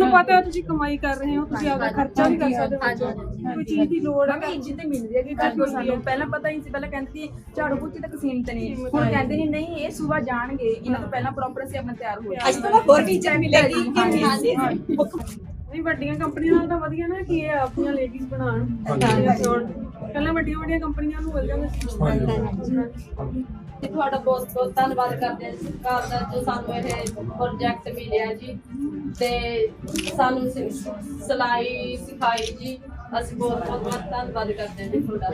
ਤੁਹਾਨੂੰ ਪਤਾ ਹੈ ਤੁਸੀਂ ਕਮਾਈ ਕਰ ਰਹੇ ਹੋ ਤੁਸੀਂ ਆਪਦਾ ਖਰਚਾ ਵੀ ਕਰ ਸਕਦੇ ਹੋ। ਕੋਈ ਚੀਜ਼ ਦੀ ਲੋੜ ਹੈ ਮੈਂ ਇੱਜ਼ਤ ਮਿਲ ਰਹੀ ਹੈ ਕਿ ਘਰ ਸਾਨੂੰ ਪਹਿਲਾਂ ਪਤਾ ਹੀ ਸੀ ਪਹਿਲਾਂ ਕਹਿੰਦੇ ਸੀ ਝਾੜੂ ਪੋਚੇ ਤੱਕ ਸੀਮਤ ਨੇ। ਹੁਣ ਕਹਿੰਦੇ ਨੇ ਨਹੀਂ ਇਹ ਸਵੇਰ ਜਾਣਗੇ ਇਹਨਾਂ ਤੋਂ ਪਹਿਲਾਂ ਪ੍ਰੋਪਰ ਅਸੀਂ ਆਪਣਾ ਤਿਆਰ ਹੋ ਅੱਜ ਤੋਂ ਹੋਰ ਟੀਚਰ ਮਿਲੇਗੀ ਕਿ ਮਿਲਦੀ ਨਹੀਂ ਵੱਡੀਆਂ ਕੰਪਨੀਆਂ ਨਾਲ ਤਾਂ ਵਧੀਆ ਨਾ ਕਿ ਇਹ ਆਪਣੀਆਂ ਲੇਡੀਜ਼ ਬਣਾਉਣ। ਪਹਿਲਾਂ ਵੱਡੀਆਂ ਵੱਡੀਆਂ ਕੰਪਨੀਆਂ ਨੂੰ ਮਿਲ ਜਾਂਦੇ ਸੀ। ਜੀ ਤੁਹਾਡਾ ਬਹੁਤ ਬਹੁਤ ਧੰਨਵਾਦ ਕਰਦੇ ਹਾਂ ਸਰਕਾਰ ਦਾ ਜੋ ਸਾਨੂੰ ਇਹ ਪ੍ਰੋਜੈਕਟ ਮਿਲਿਆ ਜੀ। ਤੇ ਸਾਨੂੰ ਸਿ- ਸਿਲਾਈ ਸਿਖਾਈ ਜੀ। ਅਸੀਂ ਬਹੁਤ ਬਹੁਤ ਧੰਨਵਾਦ ਕਰਦੇ ਹਾਂ ਜੀ ਤੁਹਾਡਾ।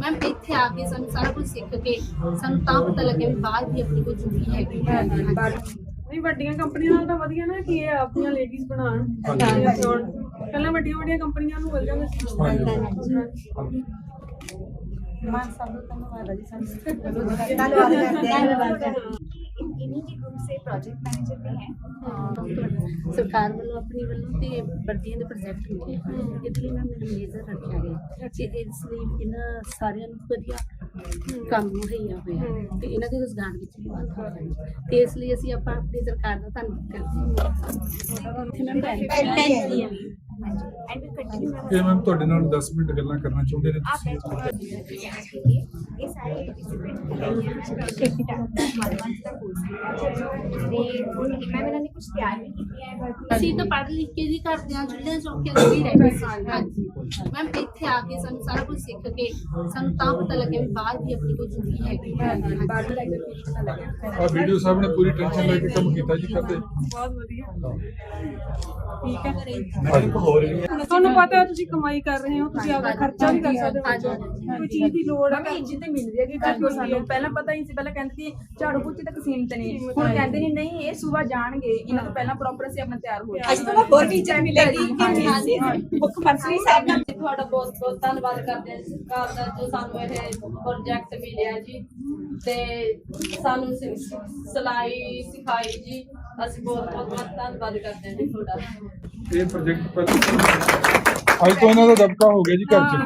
ਮੈਮ ਇੱਥੇ ਆ ਕੇ ਸਾਨੂੰ ਸਾਰਾ ਕੁਝ ਸਿੱਖ ਕੇ ਸਾਨੂੰ ਤਾਂ ਪਤਾ ਲੱਗਿਆ ਵੀ ਬਾਹਰ ਵੀ ਆਪਣੀ ਕੋਈ ਜ਼ਿੰਦਗੀ ਹੈਗੀ ਹੈ। ਨਹੀਂ ਵੱਡੀਆਂ ਕੰਪਨੀਆਂ ਨਾਲ ਤਾਂ ਵਧੀਆ ਨਾ ਕਿ ਇਹ ਆਪਣੀਆਂ ਲੇਡੀਜ਼ ਬਣਾਉਣ। ਪਹਿਲਾਂ ਵੱਡੀਆਂ ਵੱਡੀਆਂ ਕੰਪਨੀਆਂ ਨੂੰ ਮਿਲ ਜਾਂਦੇ ਸੀ। ਸਰਕਾਰ ਵੱਲੋਂ ਆਪਣੀ ਵੱਲੋਂ ਤੇ ਵਰਦੀਆਂ ਦੇ ਪ੍ਰੋਜੈਕਟ ਹੁੰਦੇ ਇਹਦੇ ਲਈ ਮੈਂ ਮੈਨੇਜਰ ਰੱਖਿਆ ਗਿਆ। ਜਿਹਦੇ ਲਈ ਇਹਨਾਂ ਸਾਰਿਆਂ ਨੂੰ ਵਧੀਆ ਕੰਮ ਮੁਹੱਈਆ ਹੋਇਆ। ਤੇ ਇਹਨਾਂ ਦੇ ਰੋਜ਼ਗਾਰ ਵਿੱਚ ਵੀ ਵਾਧਾ ਅਸੀਂ ਆਪਾਂ ਆਪਣੀ ਸਰਕਾਰ ਦਾ ਧੰਨਵਾਦ ਕਰਦੇ ਇੱਥੇ ਮੈਂ ਬੈਠੀ ਹਾਂ एंड विल कंटिन्यू मैम ਇਹ ਮੈਮ ਤੁਹਾਡੇ ਨਾਲ 10 ਮਿੰਟ ਗੱਲਾਂ ਕਰਨਾ ਚਾਹੁੰਦੇ ਨੇ ਤੁਸੀਂ ये सारे डिसिप्लिन का कोर्स मैम इन्होंने कुछ तैयार भी किया है ਅਸੀਂ ਤਾਂ ਪੜ੍ਹ ਲਿਖ ਕੇ ਜੀ ਕਰਦੇ ਹਾਂ ਚੁੱਲ੍ਹੇ ਚੌਕੇ ਤੇ ਵੀ ਰਹਿੰਦੇ ਸੀ ਹਾਂਜੀ ਮੈਮ ਇੱਥੇ ਆ ਕੇ ਸਾਨੂੰ ਸਾਰਾ ਕੁਝ ਸਿੱਖ ਕੇ ਸਾਨੂੰ ਤਾਂ ਪਤਾ ਲੱਗਿਆ ਵੀ ਬਾਹਰ ਵੀ ਆਪਣੀ ਕੋਈ ਜ਼ਿੰਦਗੀ ਹੈਗੀ ਹੈ। ਬਾਹਰ ਦਾ ਐਗਰੀਕਲਚਰ ਪਤਾ ਲੱਗਿਆ। ਆ ਵੀਡੀਓ ਸਾਹਿਬ ਨੇ ਪੂਰੀ ਟੈਨਸ਼ਨ ਲੈ ਕੇ ਕੰਮ ਕੀਤਾ ਜੀ ਕਰਦੇ। ਬਹੁਤ ਵਧੀਆ। ਠੀਕ ਹੈ। ਤੁਹਾਨੂੰ ਪਤਾ ਹੈ ਤੁਸੀਂ ਕਮਾਈ ਕਰ ਰਹੇ ਹੋ ਤੁਸੀਂ ਆਪਦਾ ਖਰਚਾ ਵੀ ਕਰ ਸਕਦੇ ਹੋ। ਕੋਈ ਚੀਜ਼ ਦੀ ਲੋੜ ਹੈ ਮੈਂ ਇੱਜ਼ਤ ਮਿਲ ਰਹੀ ਹੈ ਕਿ ਘਰ ਸਾਨੂੰ। ਪਹਿਲਾਂ ਪਤਾ ਹੀ ਨਹੀਂ ਸੀ ਪਹਿਲਾਂ ਕਹਿੰਦੇ ਸੀ ਝਾੜੂ ਪੋਚੇ ਤੱਕ ਸੀਮਤ ਨੇ। ਹੁਣ ਕਹਿੰਦੇ ਨੇ ਨਹੀਂ ਇਹ ਸਵੇਰ ਜਾਣਗੇ। ਇਹਨਾਂ ਤੋਂ ਪਹਿਲਾਂ ਪ੍ਰੋਪਰ ਅਸੀਂ ਆਪਣਾ ਤਿਆਰ ਹੋ ਅੱਜ ਤੋਂ ਹੋਰ ਟੀਚਰ ਮਿਲੇਗੀ ਕਿ ਮਿਲਦੀ ਮੁੱਖ ਮੰਤਰੀ ਸਾਹਿਬ ਨਾਲ ਜੀ ਤੁਹਾਡਾ ਬਹੁਤ ਬਹੁਤ ਧੰਨਵਾਦ ਕਰਦੇ ਹਾਂ ਜੀ ਸਰਕਾਰ ਦਾ ਜੋ ਸਾਨੂੰ ਇਹ ਪ੍ਰੋਜੈਕਟ ਮਿਲਿਆ ਜੀ। ਤੇ ਸਾਨੂੰ ਸਿ- ਸਿਲਾਈ ਸਿਖਾਈ ਜੀ। ਅਸੀਂ ਬਹੁਤ ਬਹੁਤ ਬਹੁਤ ਧੰਨਵਾਦ ਕਰਦੇ ਹਾਂ ਜੀ ਤੁਹਾਡਾ। ਇਹ ਪ੍ਰੋਜੈਕਟ ਪਰ ਅੱਜ ਤੋਂ ਇਹਨਾਂ ਦਾ ਦਬਕਾ ਹੋ ਗਿਆ ਜੀ ਘਰ 'ਚ।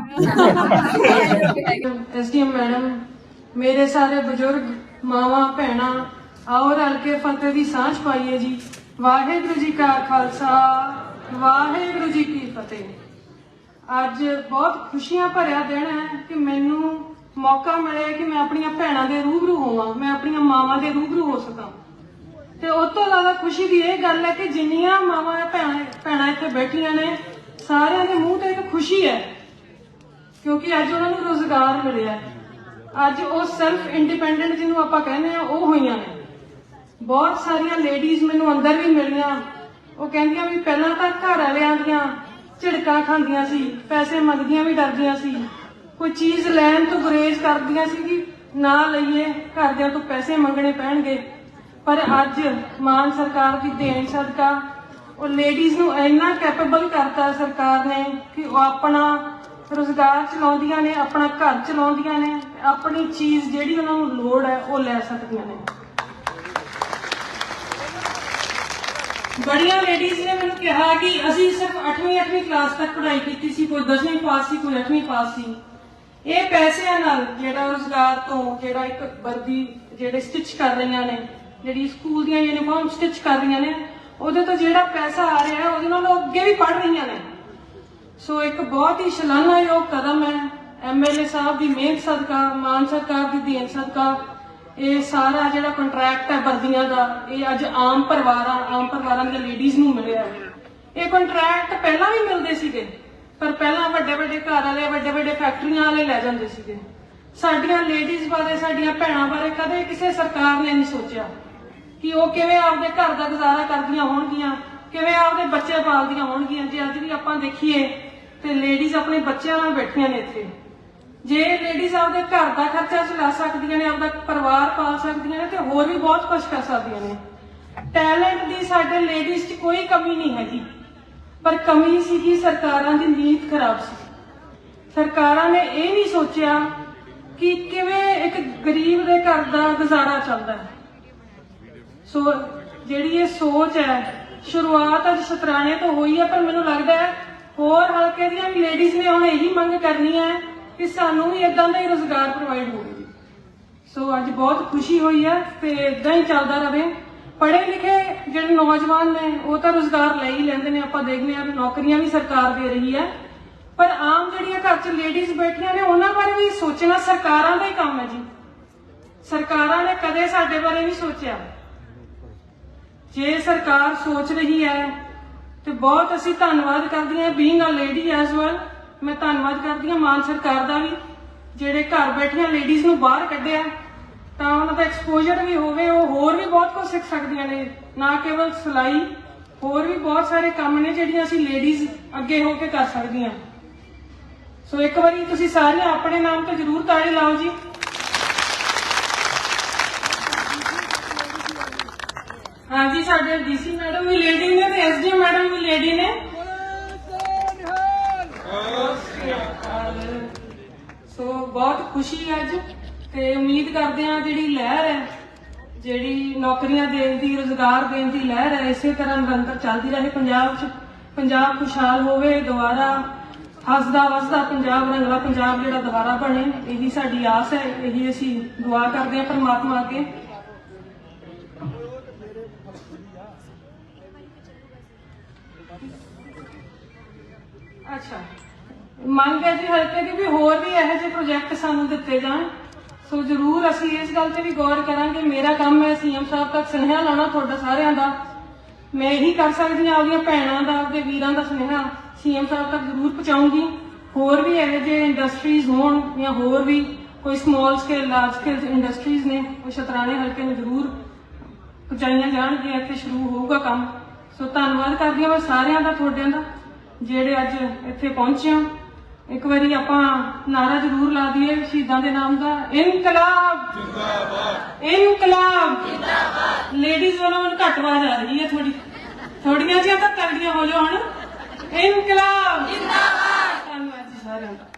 ਐਸਡੀਐਮ ਮੈਡਮ ਮੇਰੇ ਸਾਰੇ ਬਜ਼ੁਰਗ ਮਾਵਾਂ ਭੈਣਾਂ ਆਓ ਰਲ ਕੇ ਫਤਿਹ ਦੀ ਸਾਂਝ ਪਾਈਏ ਜੀ। ਵਾਹਿਗੁਰੂ ਜੀ ਕਾ ਖਾਲਸਾ ਵਾਹਿਗੁਰੂ ਜੀ ਕੀ ਫਤਿਹ। ਅੱਜ ਬਹੁਤ ਖੁਸ਼ੀਆਂ ਭਰਿਆ ਦਿਨ ਹੈ ਕਿ ਮੈਨੂੰ ਮੌਕਾ ਮਿਲਿਆ ਕਿ ਮੈਂ ਆਪਣੀਆਂ ਭੈਣਾਂ ਦੇ ਰੂਬਰੂ ਹੋਵਾਂ, ਮੈਂ ਆਪਣੀਆਂ ਮਾਵਾਂ ਦੇ ਰੂਬਰੂ ਹੋ ਸਕਾਂ। ਤੇ ਉਸ ਤੋਂ ਜ਼ਿਆਦਾ ਖੁਸ਼ੀ ਦੀ ਇਹ ਗੱਲ ਹੈ ਕਿ ਜਿੰਨੀਆਂ ਮਾਵਾਂ ਭੈਣਾਂ ਭੈਣਾਂ ਇੱਥੇ ਬੈਠੀਆਂ ਨੇ, ਸਾਰਿਆਂ ਦੇ ਮੂੰਹ ਤੇ ਇੱਕ ਖੁਸ਼ੀ ਹੈ, ਕਿਉਂਕਿ ਅੱਜ ਉਹਨਾਂ ਨੂੰ ਰੋਜ਼ਗਾਰ ਮਿਲਿਆ ਅੱਜ ਉਹ ਸੈਲਫ ਇੰਡੀਪੈਂਡੈਂਟ ਜਿਹਨੂੰ ਆਪਾਂ ਕਹਿੰਦੇ ਆ ਉਹ ਹੋਈਆਂ ਨੇ। ਬਹੁਤ ਸਾਰੀਆਂ ਲੇਡੀਜ਼ ਮੈਨੂੰ ਅੰਦਰ ਵੀ ਮਿਲੀਆਂ। ਉਹ ਕਹਿੰਦੀਆਂ ਵੀ ਪਹਿਲਾਂ ਤਾਂ ਘਰ ਵਾਲਿਆਂ ਦੀਆਂ ਝਿੜਕਾਂ ਖਾਂਦੀਆਂ ਸੀ, ਪੈਸੇ ਮੰਗਦੀਆਂ ਵੀ ਡਰਦੀਆਂ ਸੀ। ਕੋਈ ਚੀਜ਼ ਲੈਣ ਤੋਂ ਗੁਰੇਜ਼ ਕਰਦੀਆਂ ਸੀ ਕਿ ਨਾ ਲਈਏ, ਘਰਦਿਆਂ ਤੋਂ ਪੈਸੇ ਮੰਗਣੇ ਪੈਣਗੇ। ਪਰ ਅੱਜ ਮਾਨ ਸਰਕਾਰ ਦੀ ਦੇਣ ਸਦਕਾ ਉਹ ਲੇਡੀਜ਼ ਨੂੰ ਇੰਨਾ ਕੈਪੇਬਲ ਕਰਤਾ ਸਰਕਾਰ ਨੇ ਕਿ ਉਹ ਆਪਣਾ ਰੋਜ਼ਗਾਰ ਚਲਾਉਂਦੀਆਂ ਨੇ, ਆਪਣਾ ਘਰ ਚਲਾਉਂਦੀਆਂ ਨੇ, ਆਪਣੀ ਚੀਜ਼ ਜਿਹੜੀ ਉਹਨਾਂ ਨੂੰ ਲੋੜ ਹੈ, ਉਹ ਲੈ ਸਕਦੀਆਂ ਨੇ। ਬੜੀਆਂ ਲੇਡੀਜ਼ ਨੇ ਮੈਨੂੰ ਕਿਹਾ ਕਿ ਅਸੀਂ ਸਿਰਫ 8ਵੀਂ 8ਵੀਂ ਕਲਾਸ ਤੱਕ ਪੜ੍ਹਾਈ ਕੀਤੀ ਸੀ, ਕੋਈ 10ਵੀਂ ਪਾਸ ਸੀ, ਕੋਈ 8ਵੀਂ ਪਾਸ ਸੀ। ਇਹ ਪੈਸਿਆਂ ਨਾਲ ਜਿਹੜਾ ਰੋਜ਼ਗਾਰ ਤੋਂ ਜਿਹੜਾ ਇੱਕ ਵਰਦੀ ਜਿਹੜੇ ਸਟਿਚ ਕਰ ਰਹੀਆਂ ਨੇ, ਜਿਹੜੀ ਸਕੂਲ ਦੀਆਂ ਯੂਨੀਫਾਰਮ ਸਟਿਚ ਕਰ ਰਹੀਆਂ ਨੇ, ਉਹਦੇ ਤੋਂ ਜਿਹੜਾ ਪੈਸਾ ਆ ਰਿਹਾ, ਉਹਦੇ ਨਾਲ ਉਹ ਅੱਗੇ ਵੀ ਪੜ੍ਹ ਰਹੀਆਂ ਨੇ। ਸੋ ਇੱਕ ਬਹੁਤ ਹੀ ਸ਼ਲਾਘਾਯੋਗ ਕਦਮ ਹੈ। ਐਮਐਲਏ ਸਾਹਿਬ ਦੀ ਮਿਹਨਤ ਸਦਕਾ, ਮਾਨ ਸਰਕਾਰ ਦੀ ਦੇਣ ਸਦਕਾ ਇਹ ਸਾਰਾ ਜਿਹੜਾ ਕੰਟਰੈਕਟ ਹੈ ਵਰਦੀਆਂ ਦਾ, ਇਹ ਅੱਜ ਆਮ ਪਰਿਵਾਰਾਂ ਆਮ ਪਰਿਵਾਰਾਂ ਦੀਆਂ ਲੇਡੀਜ਼ ਨੂੰ ਮਿਲਿਆ। ਇਹ ਕੰਟਰੈਕਟ ਪਹਿਲਾਂ ਵੀ ਮਿਲਦੇ ਸੀਗੇ, ਪਰ ਪਹਿਲਾਂ ਵੱਡੇ ਵੱਡੇ ਘਰ ਵਾਲੇ, ਵੱਡੇ ਵੱਡੇ ਫੈਕਟਰੀਆਂ ਵਾਲੇ ਲੈ ਜਾਂਦੇ ਸੀਗੇ। ਸਾਡੀਆਂ ਲੇਡੀਜ਼ ਬਾਰੇ, ਸਾਡੀਆਂ ਭੈਣਾਂ ਬਾਰੇ ਕਦੇ ਕਿਸੇ ਸਰਕਾਰ ਨੇ ਨਹੀਂ ਸੋਚਿਆ ਕਿ ਉਹ ਕਿਵੇਂ ਆਪਦੇ ਘਰ ਦਾ ਗੁਜ਼ਾਰਾ ਕਰਦੀਆਂ ਹੋਣਗੀਆਂ, ਕਿਵੇਂ ਆਪਦੇ ਬੱਚੇ ਪਾਲਦੀਆਂ ਹੋਣਗੀਆਂ। ਜੇ ਅੱਜ ਵੀ ਆਪਾਂ ਦੇਖੀਏ ਤੇ ਲੇਡੀਜ਼ ਆਪਣੇ ਬੱਚਿਆਂ ਨਾਲ ਬੈਠੀਆਂ ਨੇ ਇੱਥੇ। ਜੇ ਲੇਡੀਜ਼ ਆਪਦੇ ਘਰ ਦਾ ਖਰਚਾ ਚਲਾ ਸਕਦੀਆਂ ਨੇ, ਆਪਦਾ ਪਰਿਵਾਰ ਪਾਲ ਸਕਦੀਆਂ ਨੇ ਤੇ ਹੋਰ ਵੀ ਬਹੁਤ ਕੁਝ ਕਰ ਸਕਦੀਆਂ ਨੇ। ਟੈਲੈਂਟ ਦੀ ਸਾਡੇ ਲੇਡੀਜ਼ 'ਚ ਕੋਈ ਕਮੀ ਨਹੀਂ ਹੈਗੀ। ਪਰ ਕਮੀ ਸੀਗੀ ਸਰਕਾਰਾਂ ਦੀ ਨੀਤ ਖਰਾਬ ਸੀ। ਸਰਕਾਰਾਂ ਨੇ ਇਹ ਨਹੀਂ ਸੋਚਿਆ ਕਿ ਕਿਵੇਂ ਇੱਕ ਗਰੀਬ ਦੇ ਘਰ ਦਾ ਗੁਜ਼ਾਰਾ ਚੱਲਦਾ ਹੈ। ਸੋ ਜਿਹੜੀ ਇਹ ਸੋਚ ਹੈ, ਸ਼ੁਰੂਆਤ ਅੱਜ ਸ਼ਤਰਾਣੇ ਤੋਂ ਹੋਈ ਹੈ, ਪਰ ਮੈਨੂੰ ਲੱਗਦਾ ਹੈ ਹੋਰ ਹਲਕੇ ਦੀਆਂ ਵੀ ਲੇਡੀਜ਼ ਨੇ ਹੁਣ ਇਹੀ ਮੰਗ ਕਰਨੀ ਹੈ ਕਿ ਸਾਨੂੰ ਵੀ ਇਦਾਂ ਦਾ ਹੀ ਰੋਜ਼ਗਾਰ ਪ੍ਰੋਵਾਈਡ ਹੋਵੇ ਸੋ ਅੱਜ ਬਹੁਤ ਖੁਸ਼ੀ ਹੋਈ ਹੈ ਤੇ ਇਦਾਂ ਹੀ ਚੱਲਦਾ ਰਹੇ ਪੜ੍ਹੇ ਲਿਖੇ ਜਿਹੜੇ ਨੌਜਵਾਨ ਨੇ, ਉਹ ਤਾਂ ਰੋਜ਼ਗਾਰ ਲੈ ਹੀ ਲੈਂਦੇ ਨੇ। ਆਪਾਂ ਦੇਖਦੇ ਹਾਂ, ਨੌਕਰੀਆਂ ਵੀ ਸਰਕਾਰ ਦੇ ਰਹੀ ਹੈ। ਪਰ ਆਮ ਜਿਹੜੀਆਂ ਘਰ 'ਚ ਲੇਡੀਜ਼ ਬੈਠੀਆਂ ਨੇ, ਉਹਨਾਂ ਬਾਰੇ ਵੀ ਸੋਚਣਾ ਸਰਕਾਰਾਂ ਦਾ ਹੀ ਕੰਮ ਹੈ ਜੀ। ਸਰਕਾਰਾਂ ਨੇ ਕਦੇ ਸਾਡੇ ਬਾਰੇ ਨਹੀਂ ਸੋਚਿਆ। ਜੇ ਸਰਕਾਰ ਸੋਚ ਰਹੀ ਹੈ, ਤੇ ਬਹੁਤ ਅਸੀਂ ਧੰਨਵਾਦ ਕਰਦੀ ਹਾਂ being a lady as well ਮੈਂ ਧੰਨਵਾਦ ਕਰਦੀ ਹਾਂ ਮਾਨ ਸਰਕਾਰ ਦਾ ਵੀ, ਜਿਹੜੇ ਘਰ ਬੈਠੀਆਂ ਲੇਡੀਜ਼ ਨੂੰ ਬਾਹਰ ਕੱਢਿਆ। ਤਾਂ ਉਹਨਾਂ ਦਾ ਐਕਸਪੋਜ਼ਰ ਵੀ ਹੋਵੇ, ਉਹ ਹੋਰ ਵੀ ਬਹੁਤ ਕੁਝ ਸਿੱਖ ਸਕਦੀਆਂ ਨੇ। ਨਾ ਕੇਵਲ ਸਿਲਾਈ, ਹੋਰ ਵੀ ਬਹੁਤ ਸਾਰੇ ਕੰਮ ਨੇ ਜਿਹੜੀਆਂ ਅਸੀਂ ਲੇਡੀਜ਼ ਅੱਗੇ ਹੋ ਕੇ ਕਰ ਸਕਦੀਆਂ। ਸੋ ਇੱਕ ਵਾਰੀ ਤੁਸੀਂ ਸਾਰੀਆਂ ਆਪਣੇ ਨਾਮ ਤੇ ਜ਼ਰੂਰ ਤਾੜੀ ਲਾਓ ਜੀ। ਹਾਂਜੀ, ਸਾਡੇ ਡੀਸੀ ਮੈਡਮ ਵੀ ਲੇਡੀ ਨੇ ਤੇ ਐਸਡੀ ਮੈਡਮ ਵੀ ਲੇਡੀ ਨੇ ਸੋ ਬਹੁਤ ਖੁਸ਼ੀ ਹੈ ਅੱਜ ਤੇ ਉਮੀਦ ਕਰਦੇ ਹਾਂ ਜਿਹੜੀ ਲਹਿਰ ਹੈ, ਜਿਹੜੀ ਨੌਕਰੀਆਂ ਦੇਣ ਦੀ, ਰੋਜ਼ਗਾਰ ਦੇਣ ਦੀ ਲਹਿਰ ਹੈ, ਇਸੇ ਤਰ੍ਹਾਂ ਨਿਰੰਤਰ ਚੱਲਦੀ ਰਹੇ ਪੰਜਾਬ 'ਚ। ਪੰਜਾਬ ਖੁਸ਼ਹਾਲ ਹੋਵੇ, ਦੁਬਾਰਾ ਹੱਸਦਾ ਵਸਦਾ ਪੰਜਾਬ, ਰੰਗਲਾ ਪੰਜਾਬ ਜਿਹੜਾ ਦੁਬਾਰਾ ਬਣੇ, ਇਹੀ ਸਾਡੀ ਆਸ ਹੈ, ਇਹੀ ਅਸੀਂ ਦੁਆ ਕਰਦੇ ਹਾਂ ਪਰਮਾਤਮਾ ਅੱਗੇ। ਅੱਛਾ। ਮੰਗ ਹੈ ਜੀ ਹਲਕੇ ਦੀ ਵੀ ਹੋਰ ਵੀ ਇਹੋ ਜਿਹੇ ਪ੍ਰੋਜੈਕਟ ਸਾਨੂੰ ਦਿੱਤੇ ਜਾਣ। ਸੋ ਜ਼ਰੂਰ ਅਸੀਂ ਇਸ ਗੱਲ ਤੇ ਵੀ ਗੌਰ ਕਰਾਂਗੇ। ਮੇਰਾ ਕੰਮ ਹੈ ਸੀਐਮ ਸਾਹਿਬ ਤੱਕ ਸੁਨੇਹਾ ਲਾਉਣਾ ਤੁਹਾਡਾ ਸਾਰਿਆਂ ਦਾ। ਮੈਂ ਇਹੀ ਕਰ ਸਕਦੀ ਹਾਂ ਆਪਣੀਆਂ ਭੈਣਾਂ ਦਾ ਆਪਣੇ ਵੀਰਾਂ ਦਾ ਸੁਨੇਹਾ ਸੀਐਮ ਸਾਹਿਬ ਤੱਕ ਜ਼ਰੂਰ ਪਹੁੰਚਾਉਂਗੀ। ਹੋਰ ਵੀ ਇਹੋ ਜਿਹੇ ਇੰਡਸਟਰੀਜ਼ ਹੋਣ ਜਾਂ ਹੋਰ ਵੀ ਕੋਈ small scale large scale industries ਨੇ, ਉਹ ਸ਼ਤਰਾਣੇ ਹਲਕੇ ਨੂੰ ਜ਼ਰੂਰ ਪਹੁੰਚਾਈਆਂ ਜਾਣਗੀਆਂ। ਇੱਥੇ ਸ਼ੁਰੂ ਹੋਊਗਾ ਕੰਮ। ਸੋ ਧੰਨਵਾਦ ਕਰਦੀ ਹਾਂ ਮੈਂ ਸਾਰਿਆਂ ਦਾ, ਤੁਹਾਡਿਆਂ ਦਾ, ਜਿਹੜੇ ਅੱਜ ਇੱਥੇ ਪਹੁੰਚੇ ਹੋ। ਇੱਕ ਵਾਰੀ ਆਪਾਂ ਨਾਰਾ ਜ਼ਰੂਰ ਲਾ ਦਈਏ ਸ਼ਹੀਦਾਂ ਦੇ ਨਾਮ ਦਾ। ਇਨਕਲਾਬ! ਜਿੰਦਾਬਾਦ। ਇਨਕਲਾਬ! ਜਿੰਦਾਬਾਦ। ਲੇਡੀਜ਼ ਵੱਲੋਂ ਹੁਣ ਘੱਟ ਆਵਾਜ਼ ਆ ਰਹੀ ਹੈ ਥੋੜੀ ਥੋੜੀਆਂ ਜਿਹੀਆਂ ਤਾਂ ਕਰਦੀਆਂ ਹੋ ਜਾਓ ਹੁਣ। ਇਨਕਲਾਬ! ਜਿੰਦਾਬਾਦ। ਧੰਨਵਾਦ ਜੀ ਸਾਰਿਆਂ ਦਾ।